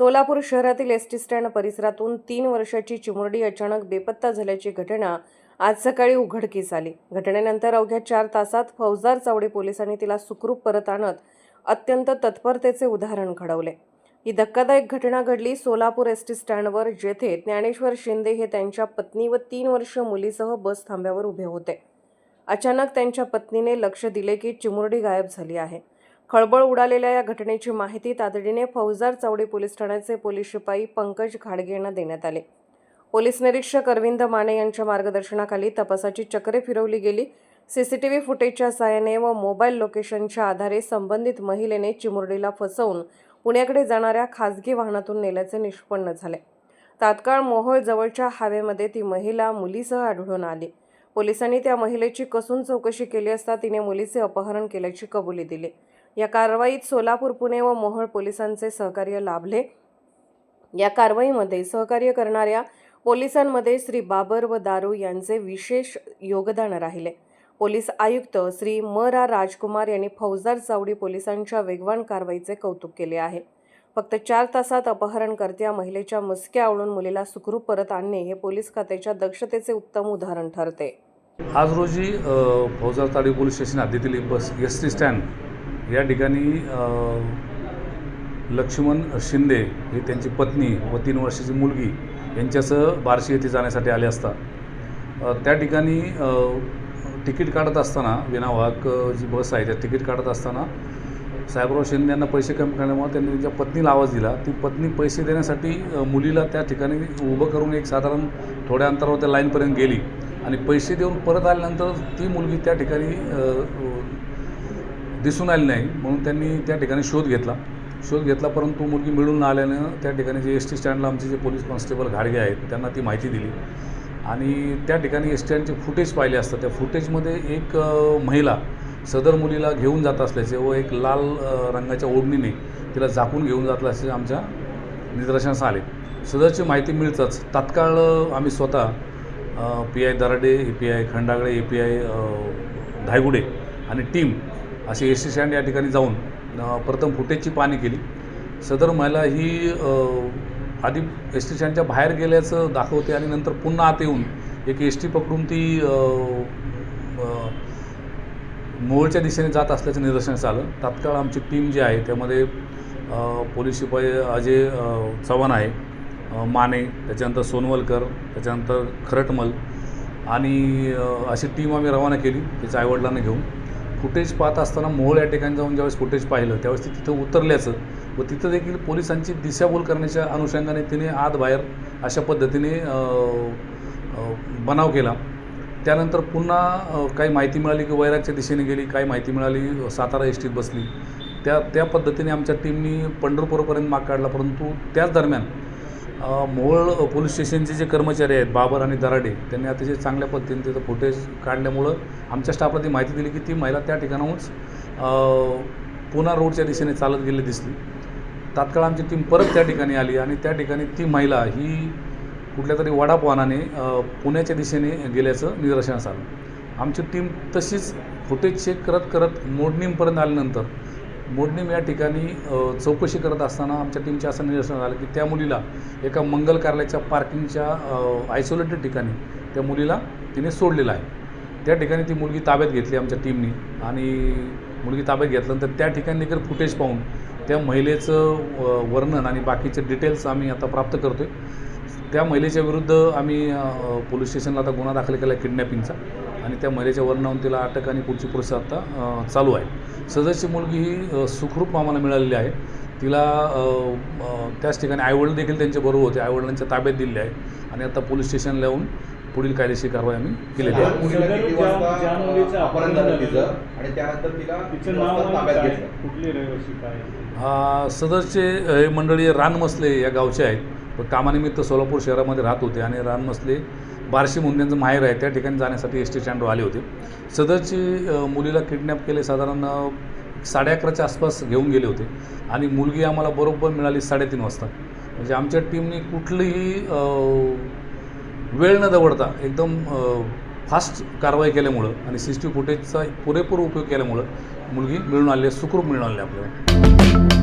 सोलापूर शहरातील S T stand परिसरातून तीन वर्षाची चिमुरडी अचानक बेपत्ता झाल्याची घटना आज सकाळी उघडकीस आली. घटनेनंतर अवघ्या चार तासात फौजदार चावडी पोलिसांनी तिला सुखरूप परत आणत अत्यंत तत्परतेचे उदाहरण घडवले. ही धक्कादायक घटना घडली सोलापूर एस टी स्टँडवर जेथे ज्ञानेश्वर शिंदे हे त्यांच्या पत्नी व तीन वर्ष मुलीसह बस थांब्यावर उभे होते. अचानक त्यांच्या पत्नीने लक्ष दिले की चिमुरडी गायब झाली आहे. खळबळ उडालेल्या या घटनेची माहिती तातडीने फौजदार चावडी पोलीस ठाण्याचे पोलीस शिपाई पंकज खाडगे यांना देण्यात आले. पोलीस निरीक्षक अरविंद माने यांच्या मार्गदर्शनाखाली तपासाची चक्रे फिरवली गेली. सीसीटीव्ही फुटेजच्या सहाय्याने व मोबाईल लोकेशनच्या आधारे संबंधित महिलेने चिमुरडीला फसवून पुण्याकडे जाणाऱ्या खासगी वाहनातून नेल्याचे निष्पन्न झाले. तात्काळ मोहोळ जवळच्या हवेमध्ये ती महिला मुलीसह आढळून आली. पोलिसांनी त्या महिलेची कसून चौकशी केली असता तिने मुलीचे अपहरण केल्याची कबुली दिली. या कारवाईत सोलापूर पुणे व मोहोळ पोलिसांचे सहकार्य लाभले. या कारवाईमध्ये सहकार्य करणाऱ्या पोलिसांमध्ये श्री बाबर व दारू यांचे विशेष योगदान राहिले. पोलीस आयुक्त श्री म रा राजकुमार यांनी फौजदार चावडी पोलिसांच्या वेगवान कारवाईचे कौतुक केले आहे. फक्त चार तासात अपहरणकर्त्या महिलेच्या मस्क्या आवळून मुलीला सुखरूप परत आणणे हे पोलीस खात्याच्या दक्षतेचे उत्तम उदाहरण ठरते. आज रोजी फौजदार ताडी पोलीस स्टेशन हद्दीतील बस एस टी स्टँड या ठिकाणी लक्ष्मण शिंदे हे त्यांची पत्नी व तीन वर्षाची मुलगी यांच्यासह बार्शी येथे जाण्यासाठी आले असता. त्या ठिकाणी तिकीट काढत असताना विनावाहक जी बस आहे त्या तिकीट काढत असताना साहेबराव शिंदे यांना पैसे कमी करण्यामुळे त्यांनी त्यांच्या पत्नीला आवाज दिला ती पत्नी पैसे देण्यासाठी मुलीला त्या ठिकाणी उभं करून एक साधारण थोड्या अंतरावर त्या लाईनपर्यंत गेली आणि पैसे देऊन परत आल्यानंतर ती मुलगी त्या ठिकाणी दिसून आली नाही. म्हणून त्यांनी त्या ठिकाणी शोध घेतला. शोध घेतला परंतु मुलगी मिळून न आल्यानं त्या ठिकाणी जे एस टी स्टँडला आमचे जे पोलीस कॉन्स्टेबल घाडगे आहेत त्यांना ती माहिती दिली. आणि त्या ठिकाणी एस स्टँडचे फुटेज पाहिले असतात त्या फुटेजमध्ये एक महिला सदर मुलीला घेऊन जात असल्याचे व एक लाल रंगाच्या ओढणीने तिला झाकून घेऊन जात असल्याचे आमच्या निदर्शनास आले. सदरची माहिती मिळताच तात्काळ आम्ही स्वतः P I Darade A P I Khandagale A P I Dhaygude आणि टीम असे एस टी स्टँड या ठिकाणी जाऊन प्रथम फुटेजची पाहणी केली. सदर महिला ही आधी एस टी स्टँडच्या बाहेर गेल्याचं दाखवते आणि नंतर पुन्हा आत येऊन एक एस टी पकडून ती मोळच्या मोहोळच्या दिशेने जात असल्याचं निदर्शनास आलं. तात्काळ आमची टीम जी आहे त्यामध्ये पोलीस शिपाई अजय चव्हाण आहे माने त्याच्यानंतर सोनवलकर त्याच्यानंतर खरटमल आणि अशी टीम आम्ही रवाना केली त्याच्या आईवडिलांना घेऊन. फुटेज पाहत असताना मोहोळ या ठिकाणी जाऊन ज्यावेळेस फुटेज पाहिलं त्यावेळेस ती तिथं उतरल्याचं व तिथं देखील पोलिसांची दिशाभूल करण्याच्या अनुषंगाने तिने आत बाहेर अशा पद्धतीने बनाव केला. त्यानंतर पुन्हा काही माहिती मिळाली की वैरागच्या दिशेने गेली काही माहिती मिळाली सातारा एस टीत बसली. त्या त्या पद्धतीने आमच्या टीमनी पंढरपूरपर्यंत माग काढला परंतु त्याच दरम्यान मोहोळ पोलीस स्टेशनचे जे कर्मचारी आहेत बाबर आणि दराडे त्यांनी अतिशय चांगल्या पद्धतीने तिथं फुटेज काढल्यामुळं आमच्या स्टाफला ती माहिती दिली की ती महिला त्या ठिकाणाहूनच पुना रोडच्या दिशेने चालत गेली दिसली. तात्काळ आमची टीम परत त्या ठिकाणी आली आणि त्या ठिकाणी ती महिला ही कुठल्या तरी वडापवानाने पुण्याच्या दिशेने गेल्याचं निदर्शनास आलं. आमची टीम तशीच फुटेज चेक करत करत मोडणीमपर्यंत आल्यानंतर मोडणीम या ठिकाणी चौकशी करत असताना आमच्या टीमच्या असं निदर्शन आलं की त्या मुलीला एका मंगल कार्यालयाच्या पार्किंगच्या आयसोलेटेड ठिकाणी त्या मुलीला तिने सोडलेलं आहे. त्या ठिकाणी ती मुलगी ताब्यात घेतली आमच्या टीमनी आणि मुलगी ताब्यात घेतल्यानंतर त्या ठिकाणी देखील फुटेज पाहून त्या महिलेचं वर्णन आणि बाकीचे डिटेल्स आम्ही आता प्राप्त करतो आहे त्या महिलेच्या विरुद्ध आम्ही पोलीस स्टेशनला आता गुन्हा दाखल केला आहे किडनॅपिंगचा आणि त्या महिलेच्या वर्णावरून तिला अटक आणि पुढची प्रोसेस आता चालू आहे. सदरची मुलगी ही सुखरूप आम्हाला मिळालेली आहे. तिला त्याच ठिकाणी आईवडील देखील त्यांच्याबरोबर होते. आईवडिलांच्या ताब्यात दिले आहे. आणि आता पोलीस स्टेशनला येऊन पुढील कायदेशीर कारवाई आम्ही केलेली आहे. सदरचे हे मंडळी रानमसले या गावचे आहेत. व कामानिमित्त सोलापूर शहरामध्ये राहत होते. आणि रानमसले बार्शी मुंद्यांचं माहेर आहे त्या ठिकाणी जाण्यासाठी एस टी स्टँडवर आले होते. सदरची मुलीला किडनॅप केले साधारण साडे अकराच्या आसपास घेऊन गेले होते. आणि मुलगी आम्हाला बरोबर मिळाली साडेतीन वाजता. म्हणजे आमच्या टीमने कुठलीही वेळ न दवडता एकदम फास्ट कारवाई केल्यामुळं आणि सी सी टी फुटेजचा पुरेपूर उपयोग केल्यामुळं मुलगी मिळून आली आहे सुखरूप मिळून आली आपल्याला.